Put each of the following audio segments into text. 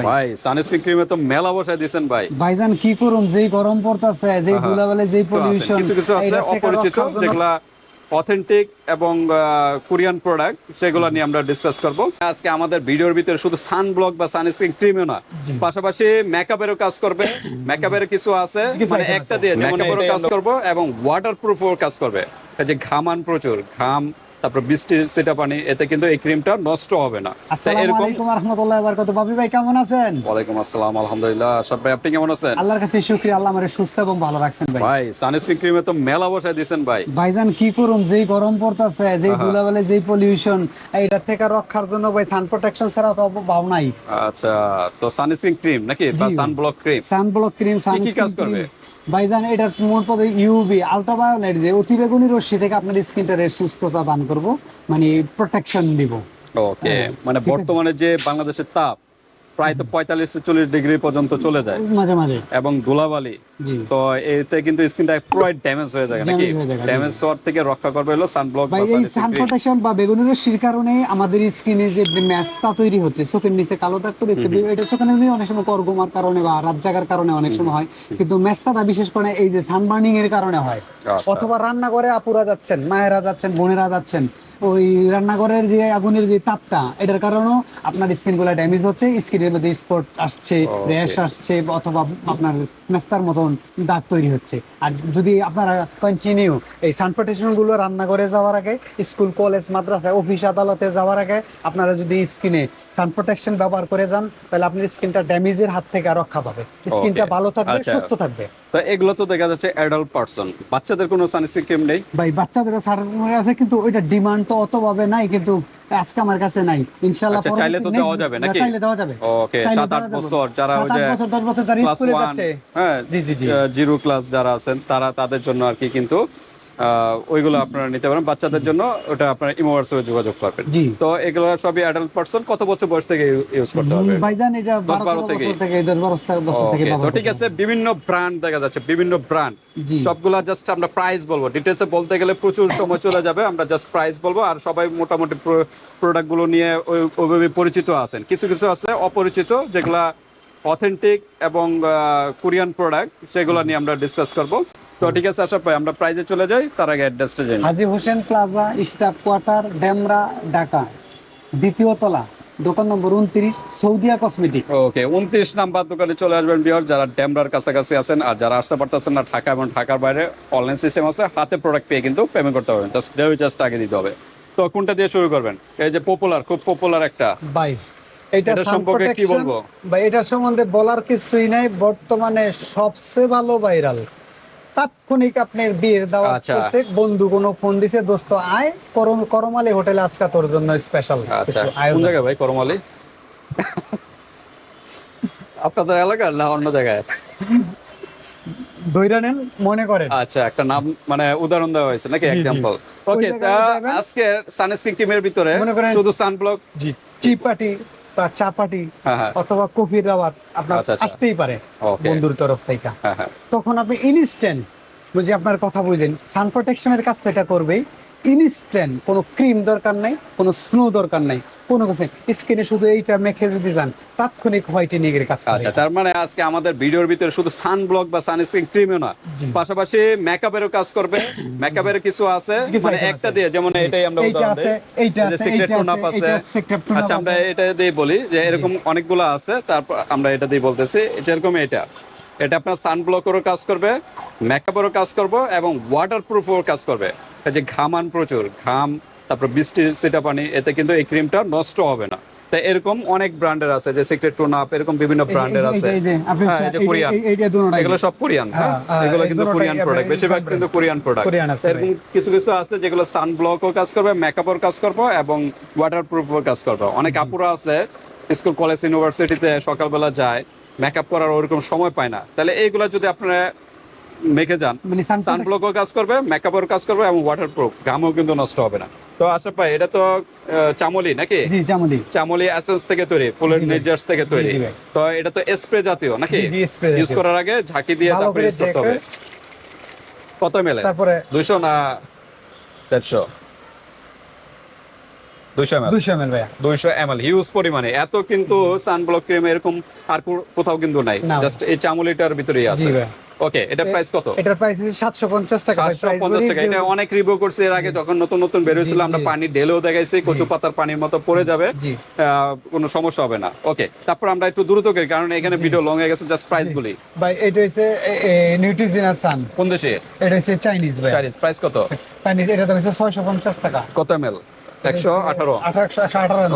ভাই। ভাই সানস্ক্রিন ক্রিমে তো মেলা বসায় দিছেন ভাই। ভাইজান কি করুম যেই গরম পড়তাছে যেই ধুলাবালি যেই পলিউশন কিছু কিছু আছে অপরিচিত যেগুলা অথেন্টিক এবং কোরিয়ান প্রোডাক্ট সেগুলো নিয়ে আমরা ডিসকাস করব। আজকে আমাদের ভিডিওর ভিতরে শুধু সান ব্লক বা সানস্ক্রিন ক্রিমও না পাশাপাশি মেকআপেরও কাজ করবে। মেকআপের কিছু আছে মানে একটা দিয়ে যেমন কাজ করব। এবং ওয়াটার প্রুফও কাজ করবে। যে ঘামান প্রচুর ঘাম তারপর বৃষ্টির সেটা পানি এতে কিন্তু এই ক্রিমটা নষ্ট হবে না। এরকম রাহমাতুল্লাহ বাবি ভাই কেমন আছেন? ওয়ালাইকুম আসসালাম আলহামদুলিল্লাহ। ভাই আপনি কেমন আছেন? আল্লাহর কাছে শুকরিয়া আল্লাহ আমারে সুস্থ এবং ভালো রাখছেন ভাই। ভাই সানস্ক্রিন ক্রিমে তো মেলা বসায় দিয়েছেন ভাই। ভাইজান কি করুম? যেই গরম পড়তাছে যেই। ধুলাবালি যেই পলিউশন এটা থেকে রক্ষার জন্য ভাই সান প্রোটেকশন ছাড়া তো ভাব নাই। আচ্ছা তো সানস্ক্রিন ক্রিম নাকি? বা জি। Sunblock cream sun block cream sun কি কাজ করবে? ভাইজান এটার মোট পদে ইউবি আলট্রাভায়োলেট যে অতিবেগুনি রশ্মি থেকে আপনার স্কিনটার সুস্থতা দান করব মানে প্রোটেকশন দিব। ওকে মানে বর্তমানে যে বাংলাদেশের তাপ প্রায় তো পঁয়তাল্লিশ চল্লিশ ডিগ্রি পর্যন্ত চলে যায়। মাঝে মাঝে। এবং ধুলাবালি তো এতে কিন্তু স্কিনটা পুরো ড্যামেজ হয়ে যায় নাকি? ড্যামেজ হওয়ার থেকে রক্ষা করবে হলো সানব্লক বা সান প্রোটেকশন বা বেগুনি রশ্মির কারণে আমাদের স্কিনে যে ম্যাচটা তৈরি হচ্ছে চোখের নিচে কালো দাগ তৈরি হচ্ছে এটা চোখের নিচে অনেক সময় করগমার কারণে বা রাত জাগার কারণে অনেক সময় হয়। কিন্তু ম্যাচটা বিশেষ করে এই যে সানবার্নিং এর কারণে হয়। অথবা রান্না রান্নাঘরে আপুরা যাচ্ছেন মায়েরা যাচ্ছেন বোনেরা যাচ্ছেন ওই রান্নাঘরের যে আগুনের যে তাপটা এটার কারণেও আপনার স্কিনগুলা ড্যামেজ হচ্ছে স্কিনের মধ্যে স্পট আসছে র্যাশ আসছে অথবা আপনার মেস্তার মতন দাগ তৈরি হচ্ছে। আর যদি আপনারা কন্টিনিউ এই সান প্রোটেকশনগুলো রান্নাঘরে যাওয়ার আগে স্কুল কলেজ মাদ্রাসা অফিস আদালতে যাওয়ার আগে আপনারা যদি স্কিনে সান প্রোটেকশন ব্যবহার করে যান তাহলে আপনার স্কিনটা ড্যামেজের হাত থেকে রক্ষা পাবে। স্কিনটা ভালো থাকবে আচ্ছা। সুস্থ থাকবে। তো এগুলো তো দেখা যাচ্ছে অ্যাডাল্ট পার্সন বাচ্চাদের কোনো সানস্ক্রিন ক্রিম নেই ভাই বাচ্চাদের আছে কিন্তু ওইটা ডিমান্ড তো অতভাবে নাই কিন্তু আজকে আমার কাছে নাই ইনশাআল্লাহ আচ্ছা, চাইলে তো দেওয়া যাবে নাকি? চাইলে দেওয়া যাবে ওকে চাইলে সাত আট দেওয়া যাবে। বছর যারা ওই যে বছর দশ বছর যারা স্কুলে যাচ্ছে হ্যাঁ জি, জি, জি। জিরো ক্লাস যারা আছেন তারা তাদের জন্য আর কি কিন্তু ওইগুলো আপনারা নিতে পারেন। বাচ্চাদের জন্য ওটা আপনারা ইমোভার্সে যোগাযোগ করবেন। তো এগুলো সবই অ্যাডাল্ট পারসন কত বছর বয়স থেকে ইউজ করতে হবে? ভাইজান এটা দশ, বারো বারো তেরো থেকে। বছর থেকে দশ বারো বছর থেকে তো ঠিক আছে বিভিন্ন ব্র্যান্ড দেখা যাচ্ছে বিভিন্ন ব্র্যান্ড। সবগুলা জাস্ট আমরা প্রাইস বলব। ডিটেলসে বলতে গেলে প্রচুর সময় চলে যাবে আমরা জাস্ট প্রাইস বলব। আর সবাই মোটামুটি প্রোডাক্টগুলো নিয়ে ওইভাবে পরিচিত আছেন। কিছু কিছু আছে অপরিচিত যেগুলা অথেন্টিক এবং কোরিয়ান প্রোডাক্ট সেগুলো নিয়ে আমরা ডিসকাস করব। তো ঠিক আছে আশা ভাই আমরা প্রাইজে চলে যাই তার আগে অ্যাড্রেসটা জানি Haji Hossain plaza staff quarter Demra Dhaka. দ্বিতীয় তলা দোকান নম্বর উনত্রিশ সৌদিয়া কসমেটিক। ওকে উনত্রিশ নাম্বার দোকানে চলে আসবেন বিহার যারা ড্যামরার কাছাকাছি আছেন আর যারা আসতে পারতেছেন না ঢাকা এবং ঢাকার বাইরে অনলাইন সিস্টেম আছে হাতে প্রোডাক্ট পেয়ে কিন্তু পেমেন্ট করতে পারবেন। জাস্ট ডেলিভারি চার্জটা আগে দিতে হবে। তো কোনটা দিয়ে শুরু করবেন? এই যে পপুলার খুব পপুলার একটা। বাই এটা সম্পর্কে কি বলব? বা এটা সম্বন্ধে বলার কিছুই নাই। বর্তমানে সবচেয়ে ভালো ভাইরাল তাৎক্ষণিক আপনার বিয়ের দাওয়াত আচ্ছা। করছে বন্ধু কোন ফোন দিছে দোস্ত আয় করম করমালি হোটেলে আজকে তোর জন্য স্পেশাল আচ্ছা। কোন জায়গায় ভাই করমালি? আপনাদের এলাকার না অন্য জায়গায়? ধৈর্য নেন মনে করেন। আচ্ছা একটা নাম মানে উদাহরণ দেওয়া হয়েছে নাকি। Example okay. আজকে সানস্ক্রিন ক্রিমের ভিতরে শুধু সানব্লক জি টি পার্টি বা চা পার্টি হ্যাঁ হ্যাঁ। অথবা কফির দাওয়াত আপনার আচ্ছা, আচ্ছা। আসতেই পারে বন্ধুর তরফ থেকে। হ্যাঁ তখন আপনি ইনস্ট্যান্ট বুঝি আপনার কথা বুঝেন সান প্রোটেকশনের কাজটা এটা করবে ইনস্ট্যান্ট কোনো ক্রিম দরকার নাই কোনো স্নো দরকার নাই কোনো কিছু স্কিনে শুধু এইটা মেখে যদি যান তাৎক্ষণিক হোয়াইটেনিং এর করে আচ্ছা তার মানে আজকে আমাদের ভিডিওর ভিতরে শুধু সানব্লক বা সানস্ক্রিন ক্রিমও না পাশাপাশি মেকআপেরও কাজ করবে। মেকআপের কিছু আছে মানে একটা দিয়ে যেমন এটাই আমরা উদাহরণ দেই। এইটা আছে, সিক্রেট এইটা টোনাপ আছে, আচ্ছা আমরা এটা দিয়ে বলি যে এরকম অনেকগুলো আছে তারপর আমরা এটা দিয়ে বলতেছি যেরকম এটা। এটা আপনার সান সানব্লকেরও কাজ করবে মেকআপেরও কাজ করবে এবং ওয়াটার প্রুফও কাজ করবে। যে ঘামান প্রচুর ঘাম তারপর বৃষ্টির সেটা পানি এতে কিন্তু এই ক্রিমটা নষ্ট হবে না। তাই এরকম অনেক ব্র্যান্ডের আছে যে সিক্রেট টোনাপ এরকম বিভিন্ন ব্র্যান্ডের আছে। হ্যাঁ, কোরিয়ান। এগুলো সব কোরিয়ান হ্যাঁ? হ্যাঁ, এগুলো কিন্তু কোরিয়ান প্রোডাক্ট বেশিরভাগ কিন্তু কোরিয়ান প্রোডাক্ট এরকম কিছু কিছু আছে যেগুলো সানব্লকও কাজ করবে মেকআপের কাজ করবে এবং ওয়াটার প্রুফও কাজ করবে। অনেক আপুরা আছে স্কুল কলেজ ইউনিভার্সিটিতে সকালবেলা যায় মেকআপ করার ওরকম সময় পায় না। তাহলে এইগুলো যদি আপনারা মেখে যান। সানব্লকও কাজ করবে মেকআপের কাজ করবে এবং ওয়াটার প্রুফ ঘামও কিন্তু নষ্ট হবে না। তো আশা পাই এটা তো চামলি নাকি? জি চামলি। চামলি এসেন্স থেকে তৈরি ফুলের নেজার্স থেকে তৈরি। তো এটা তো স্প্রে জাতীয় নাকি? ইউজ করার আগে ঝাঁকি দিয়ে তারপরে ইউজ করতে হবে। কত মেলে তারপরে 200 না 150 হিউজ পরিমাণে। এত কিন্তু সানব্লক ক্রিম এরকম আর কোথাও কিন্তু নাই। জাস্ট এই চামুলিটার ভিতরেই আছে। ওকে এটা প্রাইস কত? এটার প্রাইস আছে সাতশো পঞ্চাশ টাকা। ভাই, সাতশো price পঞ্চাশ বলি টাকা। এটা অনেক রিভিউ করছে। এর আগে যখন নতুন নতুন বেরোয়েছিল জি, আমরা পানি ঢেলেও দেখাইছি কচু পাতার পানির মতো পড়ে যাবে। কোনো সমস্যা হবে না। ওকে তারপর আমরা একটু দ্রুত করি কারণ এখানে ভিডিও লং হয়ে গেছে জাস্ট প্রাইস বলি। ভাই এটা হচ্ছে নিউট্রিজিনার সান কোন দেশে? এটা চাইনিজ ভাই চাইনিজ প্রাইস কত? চাইনিজ এটা দাম হচ্ছে ছয়শো পঞ্চাশ টাকা। কত এমএল একশো আঠারো।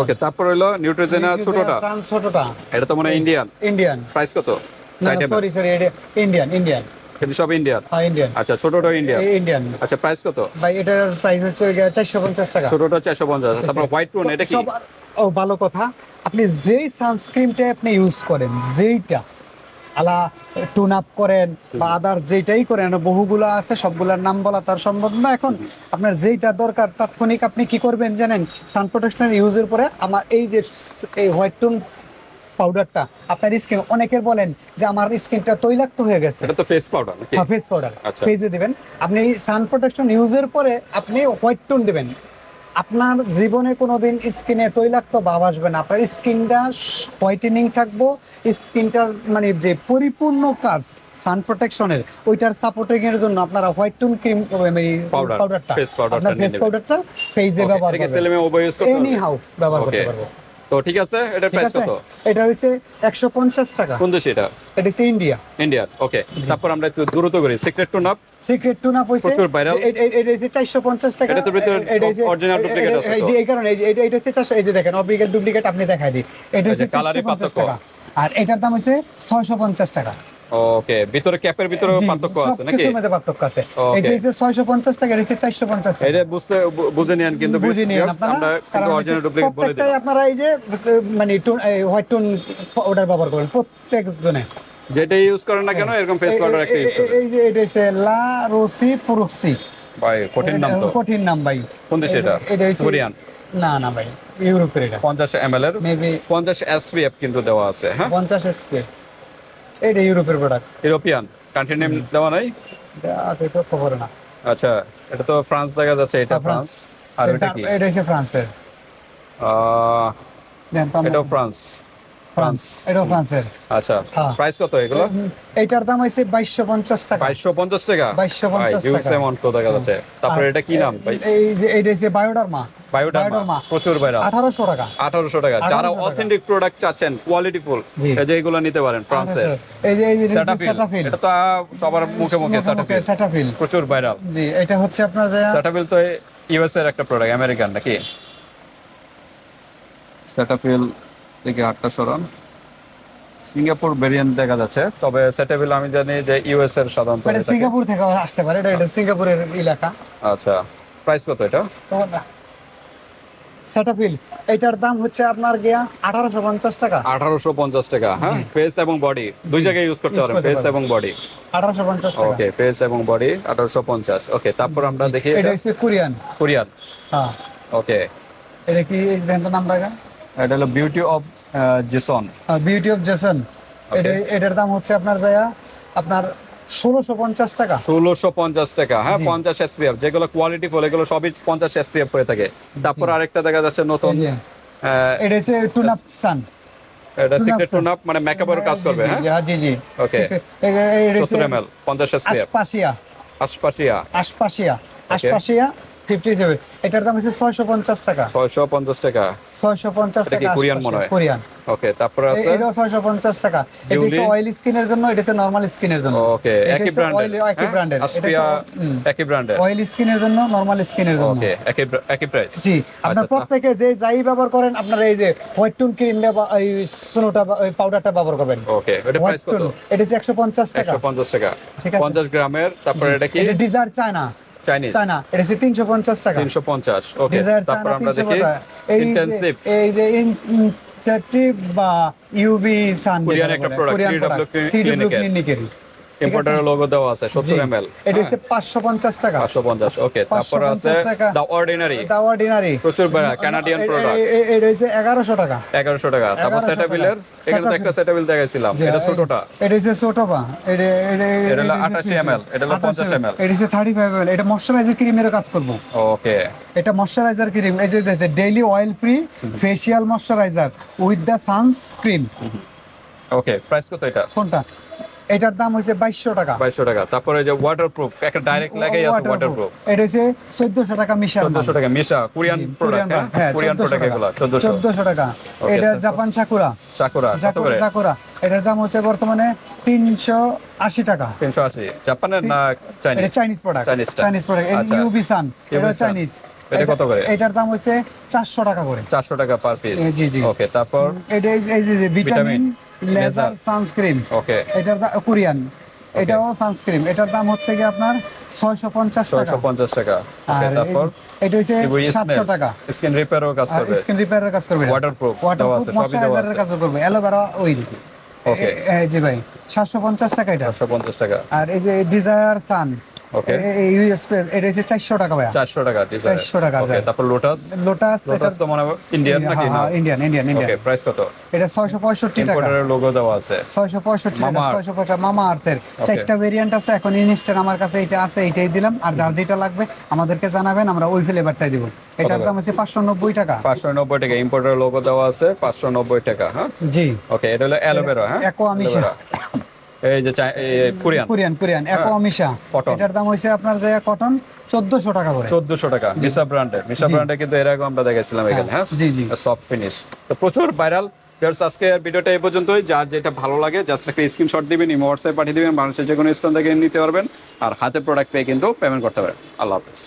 ওকে তারপর হলো নিউট্রিজেনা ছোটটা। ছোটটা। এটা তো মনে হয় ইন্ডিয়ান ইন্ডিয়ান প্রাইস কত? সরি সরি ইন্ডিয়ান ইন্ডিয়ান কিন্তু সব ইন্ডিয়ান হ্যাঁ ইন্ডিয়ান আচ্ছা ছোটটা ইন্ডিয়ান ইন্ডিয়ান আচ্ছা প্রাইস কত? ভাই এটার প্রাইস হচ্ছে চারশো পঞ্চাশ টাকা। ছোটটা তারপর হোয়াইট টোন এটা কি? ও ভালো কথা। আপনি যেই সানস্ক্রিনটা আপনি ইউজ করেন যেইটা আলা টুন আপ করেন বা আদার যেটাই করেন বহুগুলো আছে সবগুলোর নাম বলা তার সম্ভব না। এখন আপনার যেইটা দরকার তাৎক্ষণিক আপনি কি করবেন জানেন? সান প্রোটেকশন ইউজের পরে আমার এই যে এই হোয়াইট টোন পাউডারটা আপনার স্কিন অনেকের বলেন যে আমার স্কিনটা তৈলাক্ত হয়ে গেছে। এটা তো ফেস পাউডার নাকি? হ্যাঁ ফেস পাউডার। ফেসে দিবেন। আপনি সান প্রোটেকশন ইউজের পরে আপনি হোয়াইট টোন দিবেন। আপনার জীবনে কোনোদিন স্কিনে তৈলাক্ত ভাব আসবে না। আপনার স্কিনটা হোয়াইটেনিং থাকব স্কিনটার মানে যে পরিপূর্ণ কাজ সান প্রোটেকশনের ওইটার সাপোর্টিং এর জন্য আপনারা হোয়াইট টোন ক্রিম পাউডারটা ফেস powder টা আপনার নিয়ে ফেস পাউডারটা ফেজে ব্যবহার করতে করতে এনি হাউ ব্যবহার করতে Okay. তো ঠিক আছে? এটার প্রাইস কত? এটা হইছে 150 টাকা। কোন দেশে এটা? এটা হচ্ছে ইন্ডিয়া। ইন্ডিয়া ওকে তারপর আমরা একটু দ্রুত করি। Secret to nap secret to nap হইছে প্রচুর ভাইরাল এটা হইছে চারশো পঞ্চাশ টাকা। এটা হচ্ছে- ভিতরে অরিজিনাল ডুপ্লিকেট আছে এই যে এই কারণে এটা এটা হইছে 400 এই যে দেখেন অরিজিনাল ডুপ্লিকেট আপনি দেখাই দিই। এটা হইছে কালারে পার্থক্য। আর এটার দাম হচ্ছে ছয়শো পঞ্চাশ টাকা। ওকে ভিতরে ক্যাপের ভিতরে পার্থক্য আছে নাকি? সবকিছুর মধ্যে পার্থক্য আছে। এটা হচ্ছে ছয়শো পঞ্চাশ টাকা এটা হচ্ছে চারশো পঞ্চাশ টাকা। এটা বুঝতে বুঝে নিন কিন্তু বুঝে নিন আমরা কিন্তু অরিজিনাল ডুপ্লিকেট বলে প্রত্যেকটাই আপনারা এই যে মানে হোয়াইট টোন পাউডার ব্যবহার করবেন প্রত্যেক জনে যেটা ইউজ করেন না কেন এরকম ফেস পাউডার একটা ইউজ করবেন। এই যে এটা হচ্ছে লা রোসি পুরুক্সি। ভাই কঠিন নাম তো। কঠিন নাম ভাই। কোন দেশে এটা? এটা কোরিয়ান? না না ভাই ইউরোপের এটা। পঞ্চাশ এমএল এর? মেবি পঞ্চাশ এসপিএফ কিন্তু দেওয়া আছে হ্যাঁ? পঞ্চাশ এসপি এটা ইউরোপের প্রোডাক্ট ইউরোপিয়ান? কান্ট্রি নেম দেওয়া নাই? আছে তো খবর না। আচ্ছা এটা তো ফ্রান্স দেখা যাচ্ছে এটা হ্যাঁ, ফ্রান্স আর এটা কি? এটা হচ্ছে ফ্রান্সের এটাও ফ্রান্স ফ্রান্স এটাও ফ্রান্সের আচ্ছা হ্যাঁ। প্রাইস কত এগুলো? হুম, এইটার দাম বাইশশো পঞ্চাশ টাকা। বাইশশো পঞ্চাশ টাকা? 2250 টাকা। তো দেখা যাচ্ছে। তারপরে এটা কি নাম? ভাই এই যে এইটা হচ্ছে বায়োডার্মা বায়োডার্মা। প্রচুর ভাইরাল আঠারোশো টাকা। আঠারোশো টাকা। যারা অথেন্টিক প্রোডাক্ট চাচ্ছেন কোয়ালিটিফুল। এই যে এগুলো নিতে পারেন ফ্রান্সের এই যে এই যে সেটাফিল এটা তো সবার মুখে মুখে স্যাটাফিল সেটাফিল প্রচুর ভাইরাল জি এটা হচ্ছে আপনার যে স্যাটাফিল তো ইউএস এর একটা প্রোডাক্ট আমেরিকান নাকি? স্যাটাফিল থেকে আটটা সরান। সিঙ্গাপুর ভেরিয়েন্ট দেখা যাচ্ছে তবে স্যাটাফিল আমি জানি যে ইউএস এর সাধারণত মানে সিঙ্গাপুর থেকে আসতে পারে এটা এটা সিঙ্গাপুরের এলাকা। আচ্ছা প্রাইস কত এটা? সেটাফিল এটার দাম হচ্ছে আপনার গিয়া আঠারোশো পঞ্চাশ টাকা। আঠারোশো পঞ্চাশ টাকা হ্যাঁ? ফেস এবং বডি দুই জায়গায় ইউজ করতে পারেন ফেস এবং বডি আঠারোশো পঞ্চাশ টাকা। ওকে ফেস এবং বডি আঠারোশো পঞ্চাশ ওকে তারপর আমরা দেখি এটা এটা হচ্ছে কোরিয়ান। কোরিয়ান। হ্যাঁ। ওকে এটা কি ব্র্যান্ডের নাম রাখা এটা হলো beauty of Joseon beauty of Joseon এটার দাম হচ্ছে আপনার দেয়া আপনার ষোলোশো পঞ্চাশ টাকা। ষোলোশো পঞ্চাশ টাকা হ্যাঁ পঞ্চাশ এসপিএফ যেগুলো কোয়ালিটি ফুল এগুলো সবই পঞ্চাশ এসপিএফ হয়ে থাকে। তারপর আরেকটা দেখা যাচ্ছে নতুন এটা হচ্ছে টুনাপ সান এটা সিক্রেট sun. টুন আপ মানে মেকআপের কাজ করবে হ্যাঁ? জি জি Okay. সত্তর এম এল পঞ্চাশ এসপিএফ আশপাশিয়া আশপাশিয়া আশপাশিয়া আশপাশিয়া ফিফটি সেভেন এটার দাম হচ্ছে ছয়শো পঞ্চাশ টাকা। ছয়শো পঞ্চাশ টাকা। ছয়শো পঞ্চাশ এটা কি টাকা কোরিয়ান মনে হয়? কোরিয়ান ওকে তারপর আছে? এটাও ছয়শো পঞ্চাশ টাকা। এটা হচ্ছে অয়েল স্কিনের জন্য এটা হচ্ছে নর্মাল স্কিনের জন্য। ওকে একই ব্র্যান্ডের একই ব্র্যান্ডের আশপিয়া একই ব্র্যান্ডের অয়েল স্কিনের জন্য নর্মাল স্কিনের জন্য। ওকে একই একই প্রাইস জি আপনার আচ্ছা, প্রত্যেকে যে যাই ব্যবহার করেন আপনারা এই যে হোয়াইট টুন ক্রিমটা বা এই সোনোটা পাউডারটা ব্যবহার করবেন। ওকে এটা প্রাইস কত? এটা হচ্ছে একশো পঞ্চাশ টাকা। পঞ্চাশ টাকা। ঠিক আছে। পঞ্চাশ গ্রামের তারপর এটা কি? এটা ডিজার চায়না চাইনিজ চায়না এটা হচ্ছে তিনশো পঞ্চাশ টাকা। তিনশো পঞ্চাশ ওকে তারপর আমরা দেখি এই যে- ইনসেটিভ বা ইউবি সান কোরিয়ান একটা প্রোডাক্ট 3W ক্লিনিকের ইম্পোর্টারের লোগো দেওয়া আছে সত্তর এম এল এটা হচ্ছে পাঁচশো পঞ্চাশ টাকা। পাঁচশো পঞ্চাশ ওকে তারপর আছে 550 টাকা। দ্য অর্ডিনারি প্রচুর বেড়া কানাডিয়ান প্রোডাক্ট এটা হচ্ছে এগারোশো টাকা। এগারোশো টাকা। তারপর 1100 সেটাবিলের এখানে তো একটা সেটাবিল দেখাইছিলাম এটা ছোটটা। এটা হচ্ছে ছোটবা এটা এটা এটা হলো 88 ml, এটা হলো 50 ml এটা হচ্ছে থার্টি ফাইভ এমএল এটা ময়শ্চারাইজার ক্রিমেরও কাজ করব। ওকে এটা ময়শ্চারাইজার ক্রিম এই যে daily oil free facial moisturizer with the sunscreen okay price কত এটা? কোনটা? এটার দাম হচ্ছে বাইশশো টাকা। বাইশশো টাকা। তারপরে যে ওয়াটারপ্রুফ একটা ডাইরেক্ট লেখাই আছে ওয়াটারপ্রুফ এটা হচ্ছে চোদ্দশো টাকা মিশার চোদ্দশো টাকা মিশা কোরিয়ান প্রোডাক্ট হ্যাঁ? কোরিয়ান প্রোডাক্ট এগুলো চোদ্দশো। চোদ্দশো টাকা। এটা জাপান সাকুরা চাকুরা কত জাকুরা করে? জাকুরা এটার দাম হচ্ছে বর্তমানে তিনশো আশি টাকা। তিনশো আশি। জাপানের না চাইনিজ এটা চাইনিজ প্রোডাক্ট চাইনিজ প্রোডাক্ট আচ্ছা। ইউবি সান এটা চাইনিজ এটা কত করে? এটার দাম হচ্ছে চারশো টাকা করে। চারশো টাকা পার পিস জি, জি। ওকে তারপর? এটা এই- এই যে ভিটামিন লেজার সানস্ক্রিন ওকে এটার কোরিয়ান। এটাও সানস্ক্রিন এটার দাম হচ্ছে কি আপনার ছয়শো পঞ্চাশ টাকা। ছয়শো পঞ্চাশ টাকা। ওকে তারপর? এটা হচ্ছে সাতশো টাকা। স্কিন রিপেয়ারও কাজ করবে। স্ক্রিন রিপেয়ারের কাজ করবে Waterproof দেওয়া ওয়াটারপ্রুফ আছে, সবই দেওয়া আছে। কাজ করবে। Aloe vera oil Okay. জি ভাই সাতশো পঞ্চাশ টাকা এটা। চারশো পঞ্চাশ টাকা। আর এই যে ডিজায়ার সান Okay. ইউএসপি এটা হচ্ছে চারশো টাকা ভাইয়া। চারশো টাকা 400 টাকা ওকে তারপর লোটাস লোটাস এটা তো মনে হয় ইন্ডিয়ান নাকি? না ইন্ডিয়ান ইন্ডিয়ান ওকে প্রাইস কত? এটা ছয়শো পঁয়ষট্টি টাকা। ইম্পোর্টারের লোগো দেওয়া আছে। টাকা মামা আর্থের চারটা ভেরিয়েন্ট আছে এখন ইনস্টার আমার কাছে এটা আছে এটাই দিলাম। আর যার যেটা লাগবে আমাদেরকে জানাবেন আমরা ওই ফ্লেভারটাই দিব। এটার দাম হচ্ছে পাঁচশো নব্বই টাকা। পাঁচশো নব্বই টাকা ইম্পোর্টারের লোগো দেওয়া আছে পাঁচশো নব্বই টাকা হ্যাঁ? জি। ওকে এটা হলো অ্যালোভেরা হ্যাঁ? Aqua Misha। এই যে Korean. Korean Korean. Aqua Missha. Cotton। এটার দাম হচ্ছে আপনার যে কটন চোদ্দশো টাকা করে। চোদ্দশো টাকা। মিশা ব্র্যান্ডের মিশা ব্র্যান্ডে কিন্তু এর আগে আমরা দেখাইছিলাম এখানে হ্যাঁ জি, জি। সফট ফিনিশ তো প্রচুর ভাইরাল আজকে ভিডিওটা এই পর্যন্তই। যার যেটা ভালো লাগে জাস্ট একটা স্ক্রিনশট দিবেন ইমো হোয়াটসঅ্যাপ পাঠিয়ে দিবেন বাংলাদেশের যে কোনো স্থান থেকে নিতে পারবেন। আর হাতে প্রোডাক্ট পেয়ে কিন্তু পেমেন্ট করতে পারেন। আল্লাহ হাফেজ।